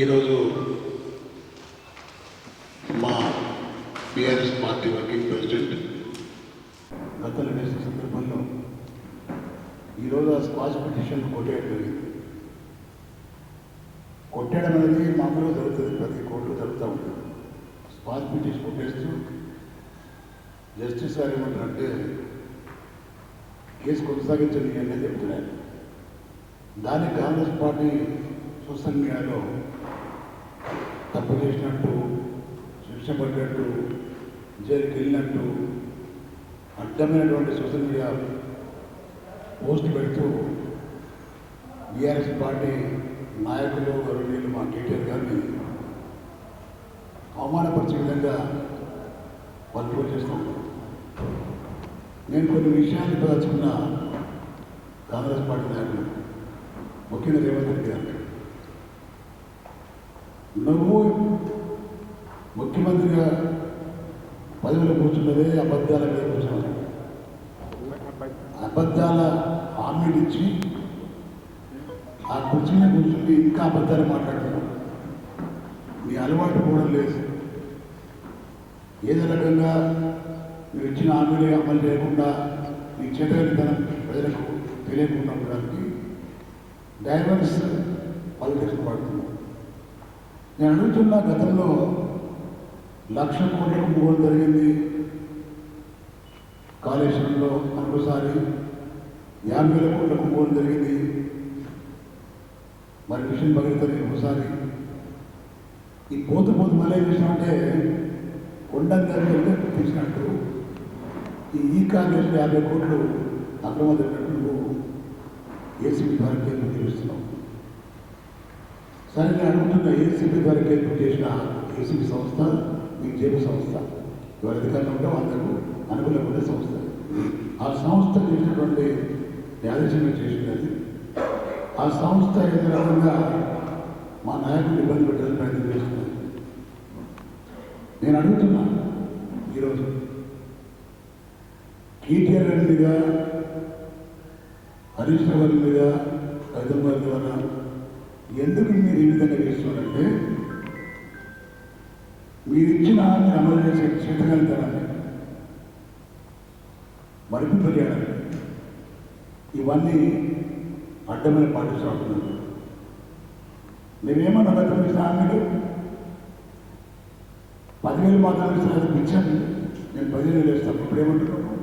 ఈరోజు మా BRS party working president గతలు వేసిన సందర్భంలో ఈరోజు ఆ స్క్వాష్ పిటిషన్ కొట్టేయడం జరిగింది కొట్టడం అనేది మామూలుగా జరుగుతుంది. ప్రతి కోర్టులో జరుగుతూ ఉంటుంది. స్పాట్ పిటిషన్ కొట్టేస్తూ జస్టిస్ గారు ఏమంటారంటే కేసు కొనసాగించండి అనేది చెప్తున్నారు. దానికి కాంగ్రెస్ పార్టీ సోషల్ మీడియాలో తప్పు చేసినట్టు శిక్ష పడినట్టు జైలుకి వెళ్ళినట్టు అడ్డమైనటువంటి సోషల్ మీడియా పోస్ట్ పెడుతూ బీఆర్ఎస్ పార్టీ నాయకులు గౌరవనీయులు మా కేటీఆర్ గారిని అవమానపరిచే విధంగా వాళ్ళు పోస్ట్ చేస్తూ నేను కొన్ని విషయాలు చెప్పదలుచుకున్న కాంగ్రెస్ పార్టీ నాయకులు ముఖ్యంగా రేవంత్ రెడ్డి గారు నువ్వు ముఖ్యమంత్రిగా పదవిలో కూర్చున్నదే అబద్ధాల మీద కూర్చున్నది అబద్ధాల హామీలు ఇచ్చి ఆ కుర్చీ కూర్చుంటే ఇంకా అబద్ధాలు మాట్లాడుతున్నావు. నీ అలవాటు కూడా లేదు. ఏదో రకంగా నువ్వు ఇచ్చిన హామీలు అమలు చేయకుండా నీ చేతగలితనం ప్రజలకు తెలియకుండా ఉండడానికి డైవర్స్ పాలిటిక్స్ పడుతున్నావు నేను అడుగుతున్న గతంలో లక్ష కోట్లకు కొనుగోలు జరిగింది. కాళేశ్వరంలో మరొకసారి యాభై వేల కోట్ల కొనుగోలు జరిగింది. మరి మిషన్ భగీరథని ఒకసారి ఈ పోతు పోతు మళ్ళీ ఏం చేసినామంటే కొండంగా తీసినట్టు ఈ ఈ కాంగ్రెస్ యాభై కోట్లు అక్రమ జరిగినట్టు నువ్వు ఏసీబీ ద్వారా తెలుస్తున్నావు సరే నేను అడుగుతున్న ఏసీబీ ద్వారా ఏర్పాటు చేసిన ఏసీబీ సంస్థ మీ జేబు సంస్థ. ఎవరి అధికారులు ఉంటే అందరూ అనుకూలంగా సంస్థ. ఆ సంస్థ చేసినటువంటి యాదృశ్యంగా చేసినది ఆ సంస్థ ఏదో రకంగా మా నాయకులు ఇబ్బంది పెట్టాలని ప్రయత్నం చేస్తున్నారు నేను అడుగుతున్నా ఈరోజు కేటీఆర్ గారి మీద హరీష్ రావు గారి మీద కవితం గారి ద్వారా ఎందుకు మీరు ఈ విధంగా చేస్తున్నారంటే మీరు ఇచ్చిన అమలు చేసే చేతగలుగుతారని మరుపు తెలియాలని ఇవన్నీ అడ్డమైన పాటిస్తున్నారు మేమేమన్నా గతం ఇచ్చిన పదివేలు మాత్రం ఇస్తున్నారు పిచ్చాను నేను పదివేలు వేస్తాను. ఇప్పుడు ఏమంటున్నాను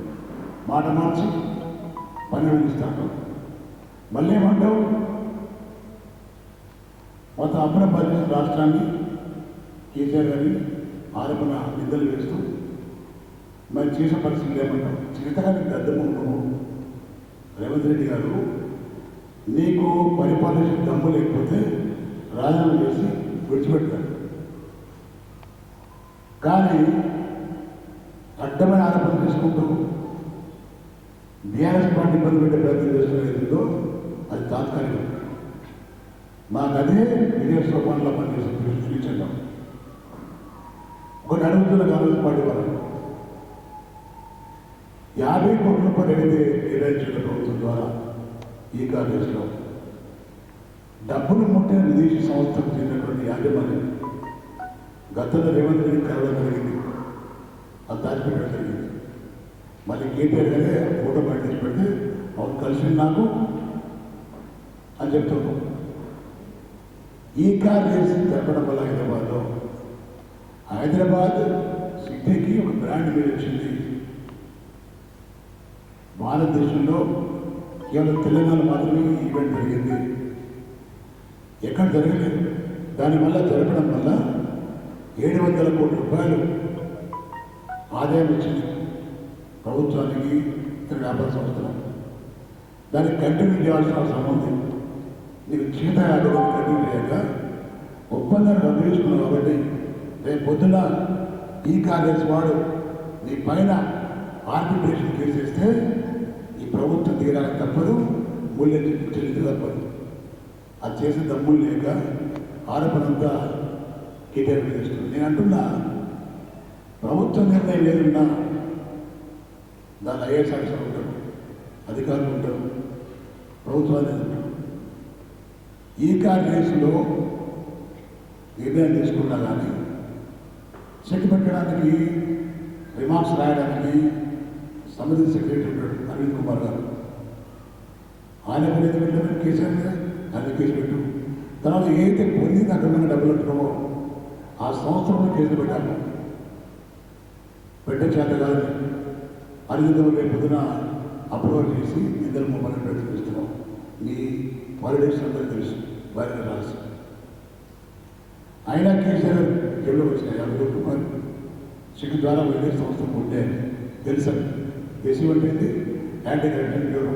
మాట మార్చి పన్నెండు ఇస్తాను. మళ్ళీ ఏమంటావు? మొత్తం అప్పుడ పరిస్థితి రాష్ట్రాన్ని కేసీఆర్ గారిని ఆరోపణ నిందలు వేస్తూ మరి చేసిన పరిస్థితులు ఏమంటావు చిరతగాని గద్దము రేవంత్ రెడ్డి గారు నీకు పరిపాలన దమ్ము లేకపోతే రాజీనామా చేసి విడిచిపెడతాడు కానీ అడ్డమైన ఆరోపణ చేసుకుంటూ బీఆర్ఎస్ పార్టీ ఇబ్బంది పెట్టే ప్రయత్నం చేస్తున్నదో అది తాత్కాలికం. మాకు అదే విజయ సోపాన్లో పనిచేస్తుంది ఫ్యూచర్లో ఒకటి అడుగుతున్న కాంగ్రెస్ పార్టీ వాళ్ళు యాభై కోట్ల రూపాయలు ఏదైతే కేటాయించిన ప్రభుత్వం ద్వారా ఈ కాంగ్రెస్లో డబ్బులు ముట్టిన విదేశీ సంస్థకు చెందినటువంటి యాజమాన్యం గతంలో రేవంత్ రెడ్డి కలవడం జరిగింది. అది దాచిపెట్టడం జరిగింది. మళ్ళీ కేటీఆర్ గారే ఫోటో బయట పెడితే అవును కలిసి నాకు అని చెప్తున్నాం ఈ కార్ రేస్ వల్ల హైదరాబాద్లో. హైదరాబాద్ సిటీకి ఒక బ్రాండ్ పేరు వచ్చింది. భారతదేశంలో కేవలం తెలంగాణ మాత్రమే ఈవెంట్ జరిగింది. ఎక్కడ జరగలేదు. దానివల్ల జరపడం వల్ల ఏడు వందల కోట్ల రూపాయలు ఆదాయం వచ్చింది. ప్రభుత్వానికి ఇతర వ్యాపార సంస్థలకు. దానికి కంటిన్యూ చేయాల్సిన అవసరం ఉంది నీకు చేత ఆడదాన్ని కంటిన్యూ లేక ఒప్పందాన్ని రద్దు చేసుకున్నావు కాబట్టి రేపు పొద్దున ఈ కాంగ్రెస్ వాడు నీ పైన ఆర్బిట్రేషన్ కేసు వేస్తే ఈ ప్రభుత్వం తీరాలి తప్పదు మూల్యం చెల్లించి తప్పదు. అది చేసే దమ్ములు లేక ఆరోపణంతా కేటీఆర్ చేస్తుంది నేను అంటున్నా ప్రభుత్వ నిర్ణయం ఏదున్నా దాని ఐఏఎస్ ఆఫీసర్ ఉంటారు అధికారులు ఉంటారు ప్రభుత్వాన్ని ఈ కార్ రేసులో నిర్ణయం తీసుకున్నా కానీ చెక్ పెట్టడానికి రిమార్క్స్ రాయడానికి సమితి సెక్రటరీ ఉంటాడు అరవింద్ కుమార్ గారు. ఆయన పని ఎందుకు కేసు కేసీఆర్ మీద ఆయన కేసు పెట్టు. తర్వాత ఏదైతే పొందింది అక్కడ ఉన్న డబ్బులు పెట్టడమో ఆ సంవత్సరంలో కేసులు పెట్టాలి. పెట్టే చేత కాదు. అరవింద్ రేపు పొద్దున అప్రూవల్ చేసి ఇద్దరు మమ్మల్ని ప్రయత్నిస్తున్నాం మీ పాలిటిక్స్ అందరూ తెలుసు. వారిని రాసి. అయినా కేసీఆర్ జైల్లో వచ్చినాయి. యాభై కోట్ల రూపాయలు సిగ్గు ద్వారా వైద్య సంస్థ ఉంటే తెలుసా? దేశం అంటే యాంటీ కరెక్షన్ బ్యూరో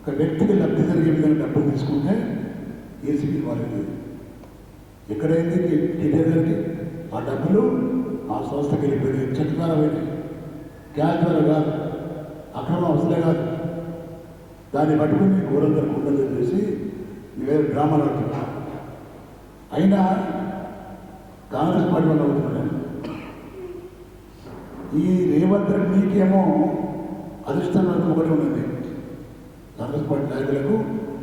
ఒక వ్యక్తికి లబ్ధి జరిగే విధంగా డబ్బులు తీసుకుంటే ఏసీబీ వాళ్ళకి ఎక్కడైంది కేటీఆర్ గారికి ఆ డబ్బులు ఆ సంస్థకి వెళ్ళిపోయింది చెక్ ద్వారా వెళ్ళి క్యాష్ ద్వారా కాదు. అక్రమ అవసరం కాదు. దాన్ని పట్టుకుని ఊరందరూ కుండలు చేసి వేరే డ్రామాలు అంటున్నారు అయినా కాంగ్రెస్ పార్టీ వాళ్ళు అవుతున్నాను ఈ రేవంత్ రెడ్డికేమో అధిష్టానం ఒకటి ఉన్నది. కాంగ్రెస్ పార్టీ నాయకులకు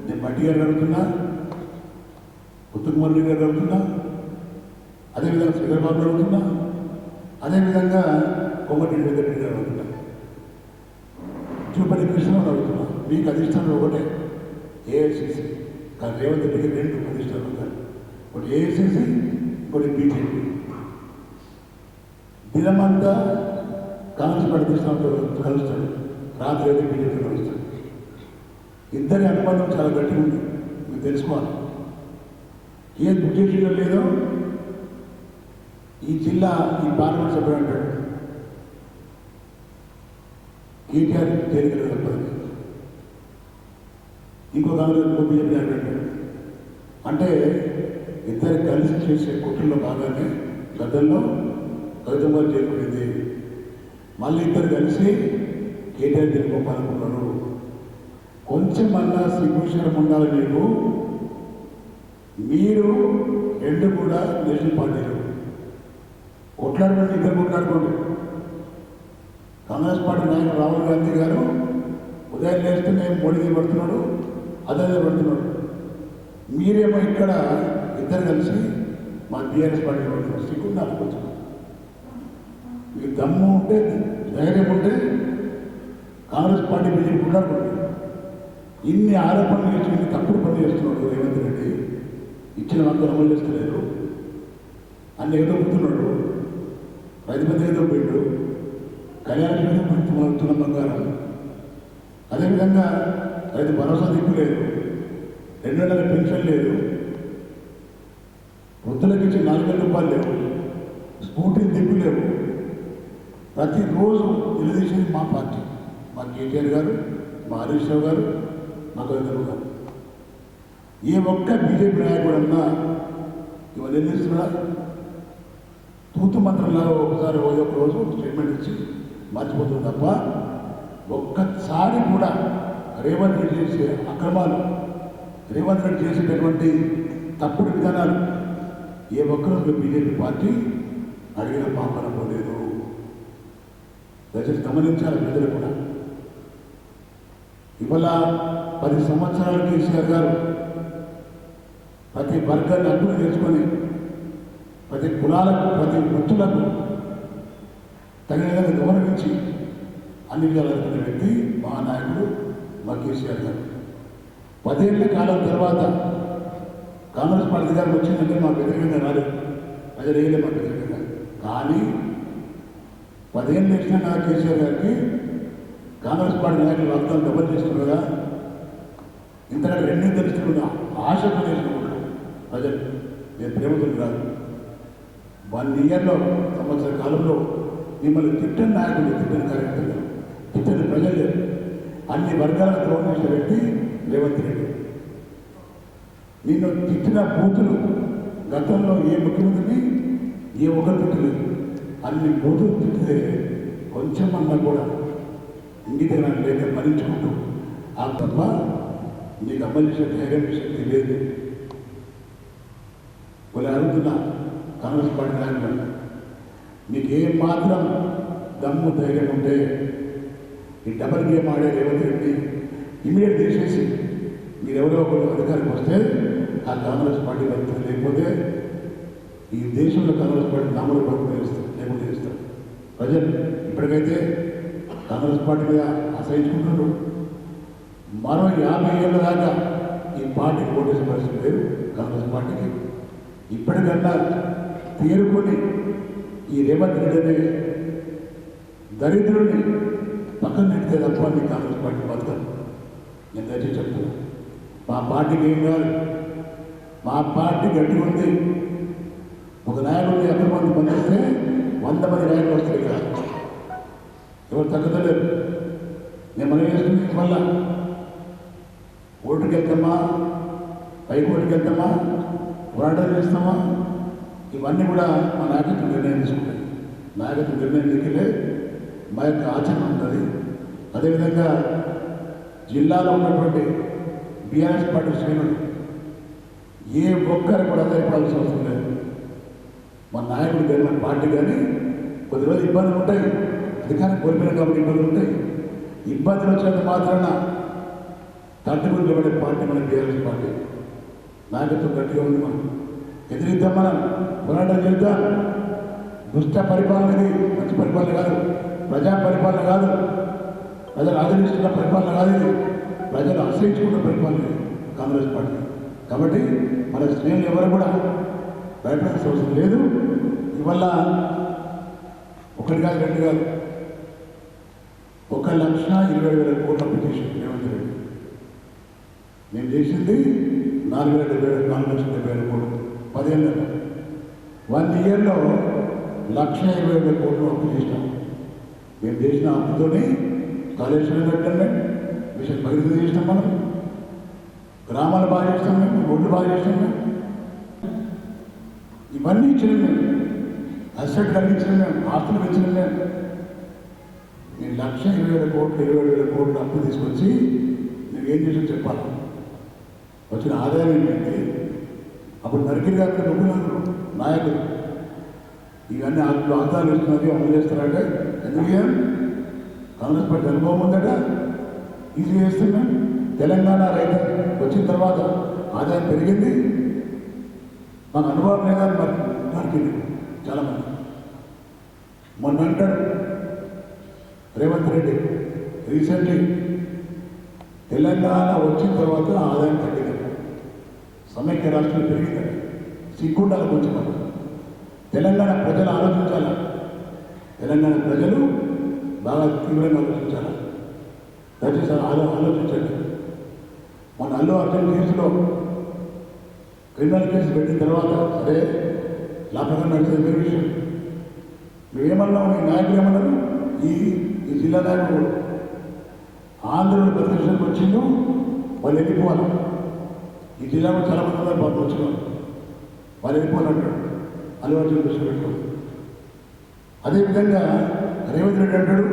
నేను మట్టి గారు అడుగుతున్నా ఉత్తమ్ రెడ్డి గారు అడుగుతున్నా అదేవిధంగా చంద్రబాబు అడుగుతున్నా అదేవిధంగా కొమ్మటి రెడ్డి గారు అడుగుతున్నా చూపటి కృష్ణ అడుగుతున్నా మీకు అధిష్టానం ఒకటే ఏఐసిసి కానీ రేవంత్ రెడ్డికి రెండు అధిష్టానం ఉన్నారు. ఒకటి ఏఐసిసి ఇంకోటి బీజేపీ దినమంతా కాంగ్రెస్ పార్టీ అధిష్టానంతో కలుస్తాడు. రాత్రి అయితే బీజేపీ కలుస్తాడు. ఇద్దరి అనుబంధం చాలా గట్టిగా ఉంది. మీరు తెలుసుకోవాలి. ఏ దుర్దేశంలో లేదో ఈ జిల్లా ఈ పార్లమెంట్ సభ్యుడు అంటాడు. కేటీఆర్ తేలికలు తప్పదు. ఇంకో కాంగ్రెస్ ఇంకో బీజేపీ అంటే ఇద్దరు కలిసి చేసే కుట్రలో భాగానే గతంలో గతంలో చేరుకునేది మళ్ళీ ఇద్దరు కలిసి కేటీఆర్ తెలుపుకోవాలనుకున్నారు కొంచెం మళ్ళా సిగ్గుశరం ఉండాలి మీకు మీరు రెండు కూడా నేషనల్ పార్టీలు. కొట్లాడుకోండి ఇద్దరు కొట్లాడుకోండి. కాంగ్రెస్ పార్టీ నాయకుడు రాహుల్ గాంధీ గారు ఉదయం లేస్తే మేము మోడీ పడుతున్నాడు అదే పడుతున్నాడు మీరేమో ఇక్కడ ఇద్దరు కలిసి మా టీఆర్ఎస్ పార్టీ పడుతున్నారు సిగ్గుండా కొంచెం మీకు దమ్ము ఉంటే ధైర్యం ఉంటే కాంగ్రెస్ పార్టీ బీజేపీ కొట్లాడుకోండి ఇన్ని ఆరోపణలు చేసి ఇన్ని తప్పుడు పని చేస్తున్నాడు రేవంత్ రెడ్డి ఇచ్చిన వాగ్దానం అమలు చేస్తలేరు అన్ని ఏదో పుట్టున్నాడు రైతు మంది ఏదో పెట్టు కళ్యాణ తున్న బంగారం. అదేవిధంగా రైతు భరోసా దిక్కు లేదు. రెండు నెలల పెన్షన్ లేదు. వృద్ధులకు ఇచ్చి నాలుగు వేల రూపాయలు లేవు. స్కూటీ దిక్కు లేవు. ప్రతిరోజు నిలదీసేది మా పార్టీ. మా కేటీఆర్ గారు మా హరీష్ రావు గారు మా గోవిందరావు గారు. ఏ ఒక్క బీజేపీ నాయకుడు అన్నా ఇవాళ నిలదీస్తున్నా తూతు మంత్రంలాగా ఒకసారి ఒక రోజు స్టేట్మెంట్ ఇచ్చి మర్చిపోతుంది తప్ప ఒక్కసారి కూడా రేవంత్ రెడ్డి చేసే అక్రమాలు రేవంత్ రెడ్డి చేసేటటువంటి తప్పుడు విధానాలు ఏ ఒక్కరోజు బీజేపీ పార్టీ అడిగిన పాపన పోలేదు దయచేసి గమనించాలి ప్రజలు కూడా. ఇవాళ పది సంవత్సరాలు కేసీఆర్ గారు ప్రతి వర్గాన్ని అప్పులు చేసుకొని ప్రతి కులాలకు ప్రతి వృత్తులకు తగిన విధంగా గౌరవించి అన్ని విధాలు వ్యక్తి మా నాయకుడు మా గారు. పదేళ్ళ కాలం తర్వాత కాంగ్రెస్ పార్టీ గారు వచ్చిందంటే మా వ్యతిరేకంగా రాలేదు ప్రజలు వేయలే మా వ్యతిరేకంగా కానీ పదేళ్ళు ఇచ్చిన నా కేసీఆర్ గారికి కాంగ్రెస్ పార్టీ నాయకులు వాగ్దానం డబ్బులు చేస్తున్నారు కదా. ఇంతకంటే రెండే తెలుస్తున్న ఆశ ప్రదేశంలో ప్రజలు నేను ప్రేమతులు కాదు. వన్ ఇయర్లో సంవత్సర కాలంలో మిమ్మల్ని తిట్టని నాయకులు తిట్టని కార్యకర్తలు తిట్టని ప్రజలు అన్ని వర్గాల ద్రోహం పెట్టి రేవంత్ రెడ్డి. నిన్ను తిట్టిన బూతులు గతంలో ఏ ముఖ్యమంత్రిని ఏ ఒక్కరు తిట్టలేదు అన్ని బూతులు తిట్టితే కొంచెం అన్నా కూడా ఇంగితనం లేక మరించుకుంటూ ఆ తప్ప నీకు అమలు ధైర్యం శక్తి లేదు. వాళ్ళు అడుగుతున్నా కాంగ్రెస్ పార్టీ నాయకులు మీకు ఏ మాత్రం దమ్ము ధైర్యం ఉంటే ఈ డబల్ గేమ్ ఆడే రేవంత్ రెడ్డి ఇమీడియట్ తీసేసి మీరు ఎవరో ఒకరు అధికారికి వస్తే ఆ కాంగ్రెస్ పార్టీ వెళ్తారు లేకపోతే ఈ దేశంలో కాంగ్రెస్ పార్టీ నామలు పట్టుకుని ఇస్తారు లేకపోతే ప్రజలు ఇప్పటికైతే కాంగ్రెస్ పార్టీ మీద అసహించుకుంటున్నారు మరో యాభై ఏళ్ళ దాకా ఈ పార్టీ ఓటేసే పరిస్థితి లేదు. కాంగ్రెస్ పార్టీకి ఇప్పటికన్నా తీరుకొని ఈ రేవంత్ రెడ్డి దరిద్రుడిని పక్కన పెడితే తప్ప మీ కాంగ్రెస్ పార్టీ బతకదు నేను దయచేసి చెప్తాను మా పార్టీకి ఏం కాదు. మా పార్టీ గట్టి ఉంది. ఒక నాయకుడిని ఎంత మంది పనిచేస్తే వంద మంది నాయకులు వస్తారు ఇక్కడ ఎవరు తగ్గలేరు నేను మనం చేసుకునే వల్ల ఓటుకి వెళ్తామా? పైకి ఓటుకి వెళ్తామా? పోరాటం చేస్తామా ఇవన్నీ కూడా మా నాయకత్వం నిర్ణయం తీసుకుంటాయి. నాయకత్వం నిర్ణయం తీసుకెళ్ళే మా యొక్క ఆచరణ ఉంటుంది. అదేవిధంగా జిల్లాలో ఉన్నటువంటి బీఆర్ఎస్ పార్టీ శ్రేణులు ఏ ఒక్కరు కూడా ఆధారపడాల్సిన అవసరం లేదు. మా నాయకుడు కానీ మన పార్టీ కానీ కొద్ది రోజులు ఇబ్బందులు ఉంటాయి. అధికారం కోల్పోయిన కాబట్టి ఇబ్బందులు ఉంటాయి. ఇబ్బందులు వచ్చినంత మాత్రాన తట్టుకుని నిలబడే పార్టీ మన బీఆర్ఎస్ పార్టీ. నాయకత్వం గట్టిగా ఉంది మనం ఎదిరిద్దాం మనం. పోరాటం చేద్దాం. దుష్ట పరిపాలన ఇది మంచి పరిపాలన కాదు. ప్రజా పరిపాలన కాదు. ప్రజలు ఆదరిస్తున్న పరిపాలన కాదు ప్రజలు ఆశ్రయించుకున్న పరిపాలన కాంగ్రెస్ పార్టీ. కాబట్టి మన శ్రేణులు ఎవరు కూడా భయపడాల్సిన అవసరం లేదు. ఇవల్ల ఒకటి కాదు రెండు కాదు. ఒక లక్ష ఇరవై వేల కోట్ల పిటిషన్ రేవంత్ రెడ్డి. నేను చేసింది నాలుగు వేల డెబ్బై వేల నాలుగు లక్షల డెబ్బై వేల కోట్లు. పదిహేను వన్ ఇయర్లో లక్ష ఇరవై వేల కోట్లు అప్పు చేసినాం. మేము చేసిన అప్పుతోనే కాళేశ్వరం కట్టండి మిషన్ భగీరథ చేసినాం మనం. గ్రామాలు బాగా చేస్తాం మేము రోడ్లు బాగా చేస్తాం మేము. ఇవన్నీ ఇచ్చిన మేము. అసెట్ కలిగించిన మేము ఆస్తులు పెంచిన మేము. నేను లక్ష ఇరవై వేల కోట్లు ఇరవై వేల కోట్లు అప్పు తీసుకొచ్చి నేను ఏం చేసి చెప్పాలి? వచ్చిన ఆదాయం ఏంటంటే అప్పుడు నరికిరి గారు నువ్వులు నాయకులు. ఇవన్నీ అందులో వాగ్దానాలు ఇస్తున్నది అమలు చేస్తారంటే ఎందుకు కాంగ్రెస్ పార్టీ అనుభవం ఉందట. ఇది చేస్తున్నాం తెలంగాణ రైతు వచ్చిన తర్వాత ఆదాయం పెరిగింది. మన అనుభవం లేదని మరి నరికింది చాలామంది. మొన్న అంటాడు రేవంత్ రెడ్డి రీసెంట్లీ తెలంగాణ వచ్చిన తర్వాత ఆదాయం తగ్గింది సమైక్య రాష్ట్రం పెరిగిందండి సిగ్గుండాలి కొంచెం మనం. తెలంగాణ ప్రజలు ఆలోచించాలి? తెలంగాణ ప్రజలు బాగా తీవ్రంగా ఆలోచించాలి? దయచేసి ఆలో ఆలోచించండి. మన అల్లు అర్జున్ కేసులో క్రిమినల్ కేసు పెట్టిన తర్వాత సరే లాభంగా నడిచేది వేరే విషయం. నువ్వేమన్నావు ఈ నాయకులు ఏమన్నారు ఈ ఈ జిల్లా నాయకుడు ఆంధ్రులు ప్రతిష్టకు వచ్చిండు వాళ్ళు వెళ్ళిపోవాలి? ఈ జిల్లాలో చాలా మంది ఉన్నారు పాపం వచ్చినారు వాళ్ళు వెళ్ళిపోవాలంటాడు. అల్లు అర్జున్ దృష్టి అదేవిధంగా రేవంత్ రెడ్డి అంటాడు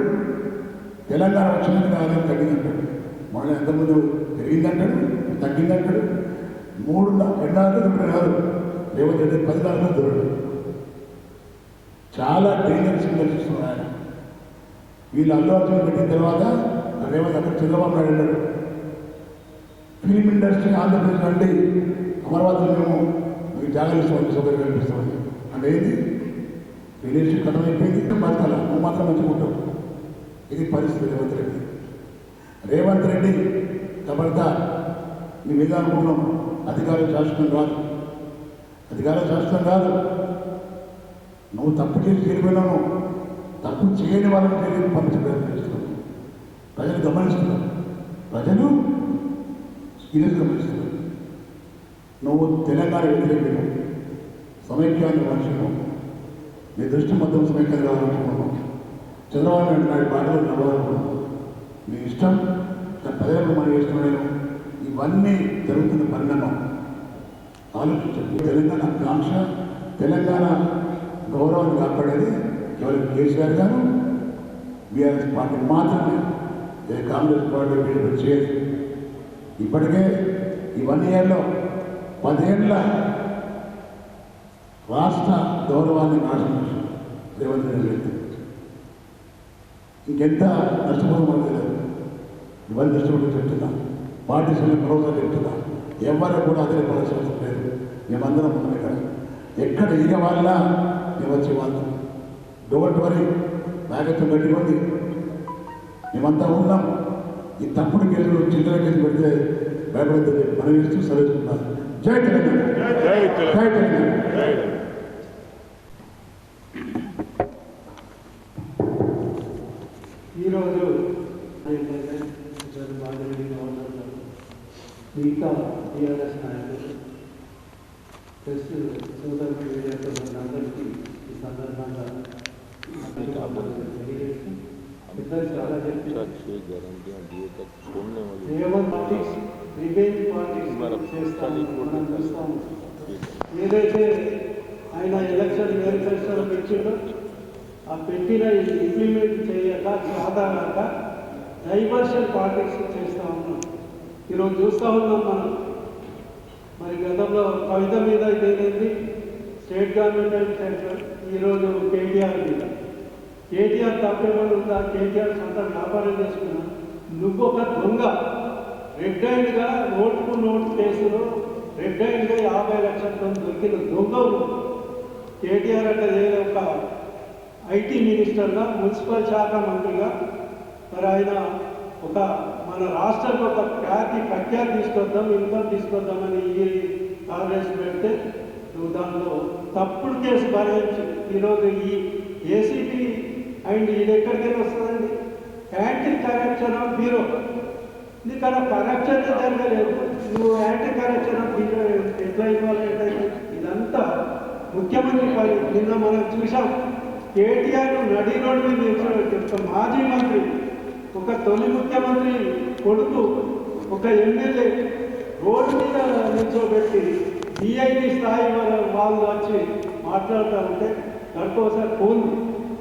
తెలంగాణ వచ్చినందుకు ఆదాయం తగ్గిందంటాడు. మళ్ళీ ఎంతమంది పెరిగిందంటాడు తగ్గిందంటాడు. మూడు రెండు నాలుగు కాదు. రేవంత్ రెడ్డి పది నాలుగు దొరకడు చాలా డేంజర్స్ సింగల్స్ ఆయన. వీళ్ళు అల్లు అర్జున్ పెట్టిన తర్వాత రేవంత్ అక్కడ చంద్రబాబు నాయుడు అన్నాడు ఫిలిం ఇండస్ట్రీ ఆంధ్రప్రదేశ్ అంటే అమరావతిలో మేము మీకు జాగ్రత్త సౌకర్యం కల్పిస్తామని లేని రిలేషన్ కథం అయిపోయింది భర్తల నువ్వు మాత్రం మంచిగా ఇది పరిస్థితి రేవంత్ రెడ్డి. రేవంత్ రెడ్డి ఖబర్దార్ నీ మీద అనుకున్నాం. అధికారం శాశ్వతం కాదు. అధికారం శాశ్వతం కాదు. నువ్వు తప్పు చేసి చేరిపోయినావు. తప్పు చేయని వాళ్ళని తెలియదు పంపించే ప్రయత్నం చేస్తున్నావు. ప్రజలు గమనిస్తున్నారు. ప్రజలు సీరియస్ గమనిస్తున్నారు. నువ్వు తెలంగాణ వ్యతిరేకులు సమైక్యాన్ని మనుషులు నీ దృష్టి మొత్తం సమైక్యాన్ని కావాలనుకున్నావు చంద్రబాబు నాయుడు నాటి పాటలు నవ్వాలనుకున్నావు మీ ఇష్టం నా మన ఇష్టమైన ఇవన్నీ జరుగుతున్న పరిణామం. ఆలోచించండి. తెలంగాణ కాంక్ష తెలంగాణ గౌరవాన్ని కాపాడేది కేవలం కేసీఆర్ గారు? బీఆర్ఎస్ పార్టీ మాత్రమే. ఏ కాంగ్రెస్ పార్టీ బీజేపీ చేయదు ఇప్పటికే ఈ వన్ ఇయర్లో పదేళ్ళ రాష్ట్ర గౌరవాన్ని నాశనం రేవంత్ రెడ్డి వ్యక్తి ఇంకెంత నష్టపోవడం మనకు తెలియదు ఇవన్నీ నష్టపోయి చెప్తున్నా పార్టీ సభ్యులు భరోసా చెప్తున్నా ఎవరు కూడా అదే అవసరం లేదు. మేమందరం ఉన్నాం ఇక్కడ ఎక్కడ ఈగ వాళ్ళ మేము వచ్చే వాళ్ళు. డోంట్ వరీ నాయకత్వం గట్టి ఉంది మేమంతా ఉన్నాం. ఈ తప్పుడు కేసులు చిల్లర కేసు పెడితే భయపడద్దని మనం ఇస్తూ సరిస్తున్నాం జై తెలంగాణ. జై తెలంగాణ. ನೋಡಿದ್ರು ಜೊತೆ ಮಾದರಿ ನೋಡಿದ್ರು మిగతా టీఆర్ఎస్ నాయకులు ప్లస్ సోషల్ మీడియాతో అందరికీ ఈ సందర్భంగా ఏదైతే ఆయన ఎలక్షన్ మేనిఫెస్టోలో ఇచ్చిందో ఆ పెట్టిన ఇంప్లిమెంట్ చేయక సాధారణక డైవర్షన్ పాలిటిక్స్ చేస్తూ ఉన్నాం. ఈరోజు చూస్తూ ఉన్నాం మనం. మరి గతంలో కవిత మీద ఇదేంటి స్టేట్ గవర్నమెంట్ అండ్ సెంట్రల్ ఈరోజు కేటీఆర్ మీద. కేటీఆర్ తప్పేమని ఉందా? కేటీఆర్ సొంత వ్యాపారం చేసుకున్నా నువ్వు ఒక దొంగ. రెడ్ హ్యాండ్గా నోటుకు నోటు కేసులో రెడ్ హ్యాండ్గా యాభై లక్షలతో దొరికిన దొంగ కేటీఆర్ అంటే ఏదో ఒక ఐటీ మినిస్టర్గా మున్సిపల్ శాఖ మంత్రిగా మరి ఆయన ఒక మన రాష్ట్రానికి ఒక ఖ్యాతి ప్రఖ్యాతి తీసుకొద్దాం ఇన్కమ్ తీసుకొద్దామని ఈ కాంగ్రెస్ పెడితే నువ్వు దానిలో తప్పుడు కేసు భరించి ఈరోజు ఈ ఏసీపీ అండ్ ఇది ఎక్కడికైనా వస్తుందండి. Anti corruption of bureau. నీకు అలా కరప్షన్ జరగలేదు? నువ్వు యాంటీ కరప్షన్ ఆఫ్ బ్యూరో ఎట్లా ఇవ్వాలి ఇదంతా ముఖ్యమంత్రి నిన్న మనం చూసాం కేటీఆర్ నడి రోడ్డు మీద నిల్చోబెట్టి మాజీ మంత్రి ఒక తొలి ముఖ్యమంత్రి కొడుకు ఒక ఎమ్మెల్యే రోడ్డు మీద నిల్చోబెట్టి డిఐటి స్థాయి వాళ్ళు వచ్చి మాట్లాడుతూ ఉంటే దాంట్లో ఫోన్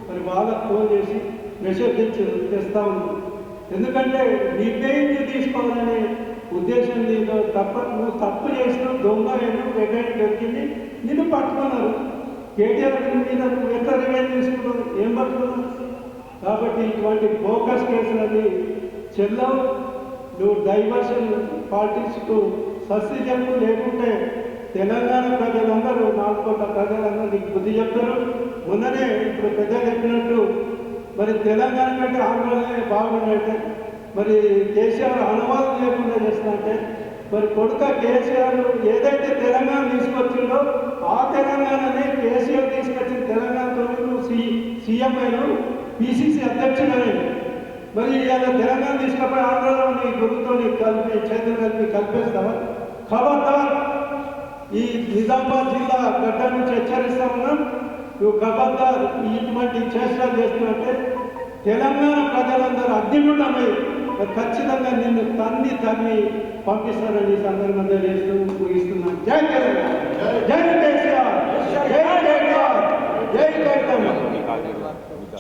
మరి వాళ్ళకి ఫోన్ చేసి మెసేజ్ తెచ్చి తెస్తా ఉన్నాం ఎందుకంటే నిర్ణయం తీసుకోవాలనే ఉద్దేశం నీతో తప్ప నువ్వు తప్పు చేసినావు దొంగ అయినా వెంటనే దొరికింది నిన్ను పట్టుకున్నారు. కేటీఆర్ మీద నువ్వు ఎంత రివెంజ్ తీసుకున్నావు ఏం పట్టుకున్నావు? కాబట్టి ఇటువంటి ఫోకస్ కేసులని చెల్లవు. నువ్వు డైవర్షన్ పాలిటిక్స్కు సస్తి చెప్పు లేకుంటే తెలంగాణ ప్రజలందరూ నాలుగు ప్రజలందరూ నీకు బుద్ధి చెప్తారు. మొన్ననే ఇప్పుడు పెద్ద చెప్పినట్టు మరి తెలంగాణ కంటే ఆంధ్రనే బాగుందంటే మరి కేసీఆర్ అనువాదం లేకుండా చేస్తున్నట్టే మరి కొడుక కేసీఆర్ ఏదైతే తెలంగాణ తీసుకొచ్చి పిసిసి అధ్యక్షుడైన మరి ఇవాళ తెలంగాణ తీసుకపోయి ఆంధ్రలోని నీ కలిపి చేతులు కలిపి కలిపేస్తావా ఖబర్దార్ ఈ నిజామాబాద్ జిల్లా గడ్డ నుంచి హెచ్చరిస్తా ఉన్నాం. నువ్వు ఖబర్దార్ ఇటువంటి చేష్టలు చేస్తున్నట్టే తెలంగాణ ప్రజలందరూ అగ్నిగుండమై ఖచ్చితంగా నిన్ను తన్ని తన్ని పంపిస్తారని సందర్భంగా చేస్తూ ముగిస్తున్నాను జై తెలంగాణ. జై కేసీఆర్. జై కేటీఆర్ జై కైతమ్మ